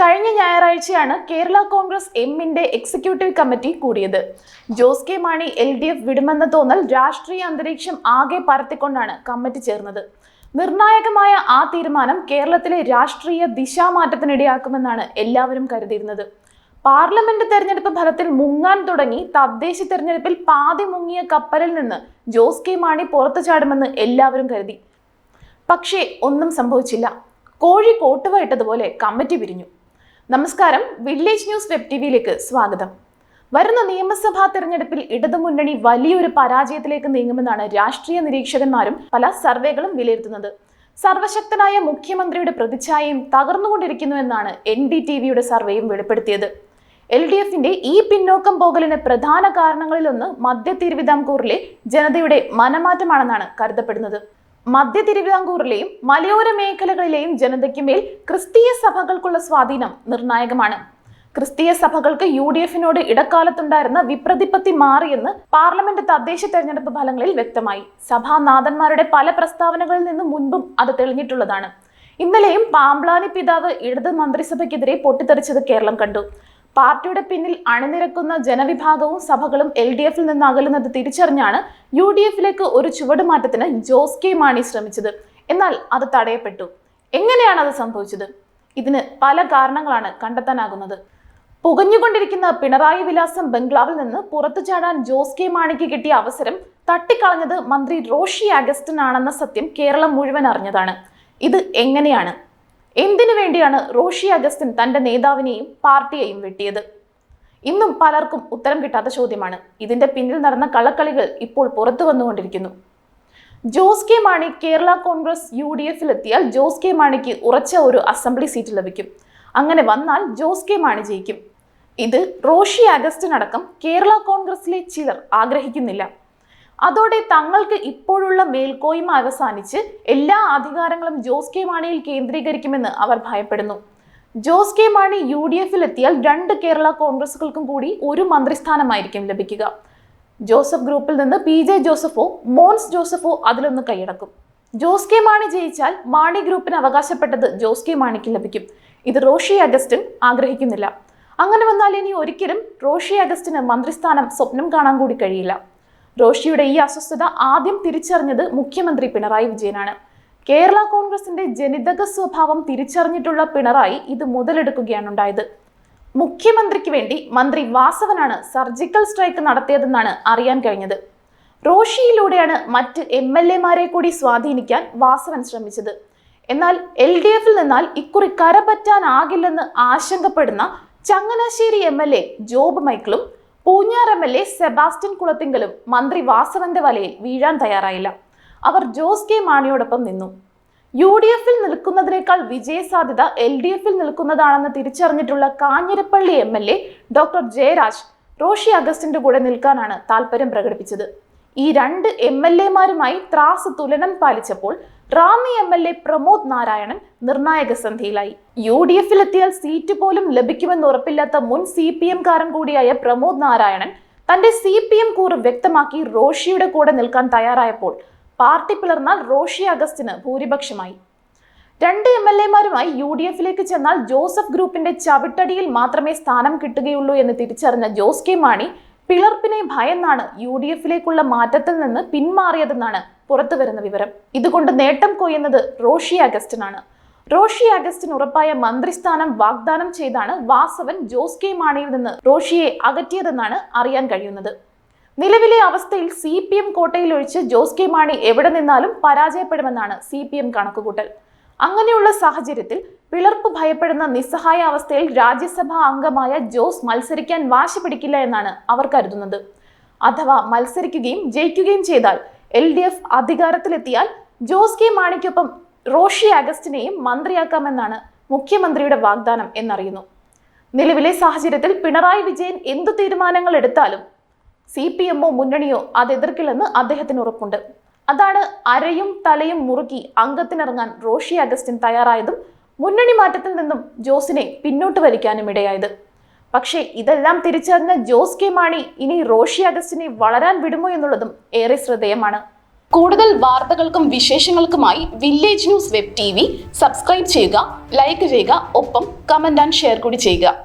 കഴിഞ്ഞ ഞായറാഴ്ചയാണ് കേരള കോൺഗ്രസ് എമ്മിന്റെ എക്സിക്യൂട്ടീവ് കമ്മിറ്റി കൂടിയത്. Jose K Mani L D F വിടുമെന്ന തോന്നൽ രാഷ്ട്രീയ അന്തരീക്ഷം ആകെ പരത്തിക്കൊണ്ടാണ് കമ്മിറ്റി ചേർന്നത്. നിർണായകമായ ആ തീരുമാനം കേരളത്തിലെ രാഷ്ട്രീയ ദിശാമാറ്റത്തിനിടയാക്കുമെന്നാണ് എല്ലാവരും കരുതിയിരുന്നത്. പാർലമെന്റ് തെരഞ്ഞെടുപ്പ് ഫലത്തിൽ മുങ്ങാൻ തുടങ്ങി തദ്ദേശ തെരഞ്ഞെടുപ്പിൽ പാതി മുങ്ങിയ കപ്പലിൽ നിന്ന് ജോസ് കെ മാണി പുറത്തു ചാടുമെന്ന് എല്ലാവരും കരുതി. പക്ഷേ ഒന്നും സംഭവിച്ചില്ല. കോഴി കോട്ടുവയിട്ടതുപോലെ കമ്മിറ്റി പിരിഞ്ഞു. നമസ്കാരം. വില്ലേജ് ന്യൂസ് വെബ് ടി വിയിലേക്ക് സ്വാഗതം. വരുന്ന നിയമസഭാ തെരഞ്ഞെടുപ്പിൽ ഇടതുമുന്നണി വലിയൊരു പരാജയത്തിലേക്ക് നീങ്ങുമെന്നാണ് രാഷ്ട്രീയ നിരീക്ഷകന്മാരും പല സർവേകളും വിലയിരുത്തുന്നത്. സർവശക്തനായ മുഖ്യമന്ത്രിയുടെ പ്രതിച്ഛായയും തകർന്നുകൊണ്ടിരിക്കുന്നു എന്നാണ് എൻ ഡി ടി വിയുടെ സർവേയും വെളിപ്പെടുത്തിയത്. എൽ ഡി എഫിന്റെ ഈ പിന്നോക്കം പോകലിന് പ്രധാന കാരണങ്ങളിലൊന്ന് മധ്യ തിരുവിതാംകൂറിലെ ജനതയുടെ മനമാറ്റമാണെന്നാണ് കരുതപ്പെടുന്നത്. മധ്യ തിരുവിതാംകൂറിലെയും മലയോര മേഖലകളിലെയും ജനതയ്ക്ക് മേൽ ക്രിസ്തീയ സഭകൾക്കുള്ള സ്വാധീനം നിർണായകമാണ്. ക്രിസ്തീയ സഭകൾക്ക് യു ഡി എഫിനോട് ഇടക്കാലത്തുണ്ടായിരുന്ന വിപ്രതിപത്തി മാറിയെന്ന് പാർലമെന്റ് തദ്ദേശ തെരഞ്ഞെടുപ്പ് ഫലങ്ങളിൽ വ്യക്തമായി. സഭാനാഥന്മാരുടെ പല പ്രസ്താവനകളിൽ നിന്നും മുൻപും അത് തെളിഞ്ഞിട്ടുള്ളതാണ്. ഇന്നലെയും പാമ്പ്ലാനി പിതാവ് ഇടത് മന്ത്രിസഭയ്ക്കെതിരെ പൊട്ടിത്തെറിച്ചത് കേരളം കണ്ടു. പാർട്ടിയുടെ പിന്നിൽ അണിനിരക്കുന്ന ജനവിഭാഗവും സഭകളും എൽ ഡി എഫിൽ നിന്ന് അകലുന്നത് തിരിച്ചറിഞ്ഞാണ് യു ഡി എഫിലേക്ക് ഒരു ചുവടുമാറ്റത്തിന് ജോസ് കെ മാണി ശ്രമിച്ചത്. എന്നാൽ അത് തടയപ്പെട്ടു. എങ്ങനെയാണ് അത് സംഭവിച്ചത്? ഇതിന് പല കാരണങ്ങളാണ് കണ്ടെത്താനാകുന്നത്. പുകഞ്ഞുകൊണ്ടിരിക്കുന്ന പിണറായി വിലാസം ബംഗ്ലാവിൽ നിന്ന് പുറത്തു ചാടാൻ ജോസ് കെ മാണിക്ക് കിട്ടിയ അവസരം തട്ടിക്കളഞ്ഞത് മന്ത്രി റോഷി അഗസ്റ്റിൻ ആണെന്ന സത്യം കേരളം മുഴുവൻ അറിഞ്ഞതാണ്. ഇത് എങ്ങനെയാണ്? എന്തിനു വേണ്ടിയാണ് റോഷി അഗസ്റ്റിൻ തന്റെ നേതാവിനെയും പാർട്ടിയെയും വെട്ടിയത്? ഇന്നും പലർക്കും ഉത്തരം കിട്ടാത്ത ചോദ്യമാണ്. ഇതിന്റെ പിന്നിൽ നടന്ന കള്ളക്കളികൾ ഇപ്പോൾ പുറത്തു വന്നുകൊണ്ടിരിക്കുന്നു. Jose K Mani Kerala Congress U D എഫിൽ എത്തിയാൽ ജോസ് കെ മാണിക്ക് ഉറച്ച ഒരു അസംബ്ലി സീറ്റ് ലഭിക്കും. അങ്ങനെ വന്നാൽ ജോസ് കെ മാണി ജയിക്കും. ഇത് റോഷി അഗസ്റ്റിൻ അടക്കം കേരള കോൺഗ്രസിലെ ചിലർ ആഗ്രഹിക്കുന്നില്ല. അതോടെ തങ്ങൾക്ക് ഇപ്പോഴുള്ള മേൽക്കോയ്മ അവസാനിച്ച് എല്ലാ അധികാരങ്ങളും ജോസ് കെ മാണിയിൽ കേന്ദ്രീകരിക്കുമെന്ന് അവർ ഭയപ്പെടുന്നു. Jose K Mani U D എഫിൽ എത്തിയാൽ രണ്ട് കേരള കോൺഗ്രസുകൾക്കും കൂടി ഒരു മന്ത്രിസ്ഥാനമായിരിക്കും ലഭിക്കുക. ജോസഫ് ഗ്രൂപ്പിൽ നിന്ന് പി ജെ ജോസഫോ മോൻസ് ജോസഫോ അതിലൊന്ന് കൈയടക്കും. ജോസ് കെ മാണി ജയിച്ചാൽ മാണി ഗ്രൂപ്പിന് അവകാശപ്പെട്ടത് ജോസ് കെ മാണിക്ക് ലഭിക്കും. ഇത് റോഷി അഗസ്റ്റിൻ ആഗ്രഹിക്കുന്നില്ല. അങ്ങനെ വന്നാൽ ഇനി ഒരിക്കലും റോഷി അഗസ്റ്റിന് മന്ത്രിസ്ഥാനം സ്വപ്നം കാണാൻ കൂടി കഴിയില്ല. റോഷിയുടെ ഈ അസ്വസ്ഥത ആദ്യം തിരിച്ചറിഞ്ഞത് മുഖ്യമന്ത്രി പിണറായി വിജയനാണ്. കേരള കോൺഗ്രസിന്റെ ജനിതക സ്വഭാവം തിരിച്ചറിഞ്ഞിട്ടുള്ള പിണറായി ഇത് മുതലെടുക്കുകയാണ് ഉണ്ടായത്. മുഖ്യമന്ത്രിക്ക് വേണ്ടി മന്ത്രി വാസവനാണ് സർജിക്കൽ സ്ട്രൈക്ക് നടത്തിയതെന്നാണ് അറിയാൻ കഴിഞ്ഞത്. റോഷിയിലൂടെയാണ് മറ്റ് എം എൽ എമാരെ കൂടി സ്വാധീനിക്കാൻ വാസവൻ ശ്രമിച്ചത്. എന്നാൽ എൽ ഡി എഫിൽ നിന്നാൽ ഇക്കുറി കരപറ്റാനാകില്ലെന്ന് ആശങ്കപ്പെടുന്ന Changanassery M L A Job മൈക്കിളും Poonjar M L A Sebastian കുളത്തിങ്കലും മന്ത്രി വാസവന്റെ വലയിൽ വീഴാൻ തയ്യാറായില്ല. അവർ ജോസ് കെ മാണിയോടൊപ്പം നിന്നു. യു ഡി എഫിൽ നിൽക്കുന്നതിനേക്കാൾ വിജയസാധ്യത എൽ ഡി എഫിൽ നിൽക്കുന്നതാണെന്ന് തിരിച്ചറിഞ്ഞിട്ടുള്ള Kanjirappally M L A doctor Jayaraj Roshy അഗസ്റ്റിന്റെ കൂടെ നിൽക്കാനാണ് താല്പര്യം പ്രകടിപ്പിച്ചത്. ഈ രണ്ട് എം എൽ എമാരുമായി ത്രാസ് തുലനം പാലിച്ചപ്പോൾ Ranni M L A Pramod Narayanan നിർണായക സന്ധിയിലായി യു ഡി എഫിൽ എത്തിയാൽ സീറ്റ് പോലും ലഭിക്കുമെന്ന് ഉറപ്പില്ലാത്ത മുൻ സി പി എം കാരൻ കൂടിയായ പ്രമോദ് നാരായണൻ തന്റെ സി പി എം കൂറ് വ്യക്തമാക്കി റോഷിയുടെ കൂടെ നിൽക്കാൻ തയ്യാറായപ്പോൾ പാർട്ടി പിളർന്നാൽ റോഷി അഗസ്റ്റിന് ഭൂരിപക്ഷമായി. രണ്ട് എം എൽ എമാരുമായി യു ഡി എഫിലേക്ക് ചെന്നാൽ ജോസഫ് ഗ്രൂപ്പിന്റെ ചവിട്ടടിയിൽ മാത്രമേ സ്ഥാനം കിട്ടുകയുള്ളൂ എന്ന് തിരിച്ചറിഞ്ഞ ജോസ് കെ മാണി പിളർപ്പിനെ ഭയന്നാണ് യു ഡി എഫിലേക്കുള്ള മാറ്റത്തിൽ നിന്ന് പിന്മാറിയതെന്നാണ് പുറത്തുവരുന്ന വിവരം. ഇതുകൊണ്ട് നേട്ടം കൊയ്യുന്നത് റോഷി അഗസ്റ്റിനാണ്. റോഷി അഗസ്റ്റിന് ഉറപ്പായ മന്ത്രിസ്ഥാനം വാഗ്ദാനം ചെയ്താണ് വാസവൻ ജോസ് കെ മാണിയിൽ നിന്ന് റോഷിയെ അകറ്റിയതെന്നാണ് അറിയാൻ കഴിയുന്നത്. നിലവിലെ അവസ്ഥയിൽ സി പി എം കോട്ടയിൽ ഒഴിച്ച് ജോസ് കെ മാണി എവിടെ നിന്നാലും പരാജയപ്പെടുമെന്നാണ് സി പി എം കണക്കുകൂട്ടൽ. അങ്ങനെയുള്ള സാഹചര്യത്തിൽ പിളർപ്പ് ഭയപ്പെടുന്ന നിസ്സഹായ അവസ്ഥയിൽ രാജ്യസഭാ അംഗമായ ജോസ് മത്സരിക്കാൻ വാശി പിടിക്കില്ല എന്നാണ് അവർ കരുതുന്നത്. അഥവാ മത്സരിക്കുകയും ജയിക്കുകയും ചെയ്താൽ എൽ ഡി എഫ് അധികാരത്തിലെത്തിയാൽ ജോസ് കെ മാണിക്കൊപ്പം റോഷി അഗസ്റ്റിനെയും മന്ത്രിയാക്കാമെന്നാണ് മുഖ്യമന്ത്രിയുടെ വാഗ്ദാനം എന്നറിയുന്നു. നിലവിലെ സാഹചര്യത്തിൽ പിണറായി വിജയൻ എന്തു തീരുമാനങ്ങൾ എടുത്താലും സി പി എമ്മോ മുന്നണിയോ അത് എതിർക്കില്ലെന്ന് അദ്ദേഹത്തിന് ഉറപ്പുണ്ട്. അതാണ് അരയും തലയും മുറുക്കി അംഗത്തിനിറങ്ങാൻ റോഷി അഗസ്റ്റിൻ തയ്യാറായതും മുന്നണി മാറ്റത്തിൽ നിന്നും ജോസിനെ പിന്നോട്ട് വലിക്കാനും ഇടയായത് പക്ഷേ ഇതെല്ലാം തിരിച്ചറിഞ്ഞ ജോസ് കെ മാണി ഇനി റോഷി അഗസ്റ്റിനെ വളരാൻ വിടുമോ എന്നുള്ളതും ഏറെ ശ്രദ്ധേയമാണ്. കൂടുതൽ വാർത്തകൾക്കും വിശേഷങ്ങൾക്കുമായി village news web T subscribe ചെയ്യുക ലൈക്ക് ചെയ്യുക ഒപ്പം കമന്റ് ആൻഡ് ഷെയർ കൂടി ചെയ്യുക.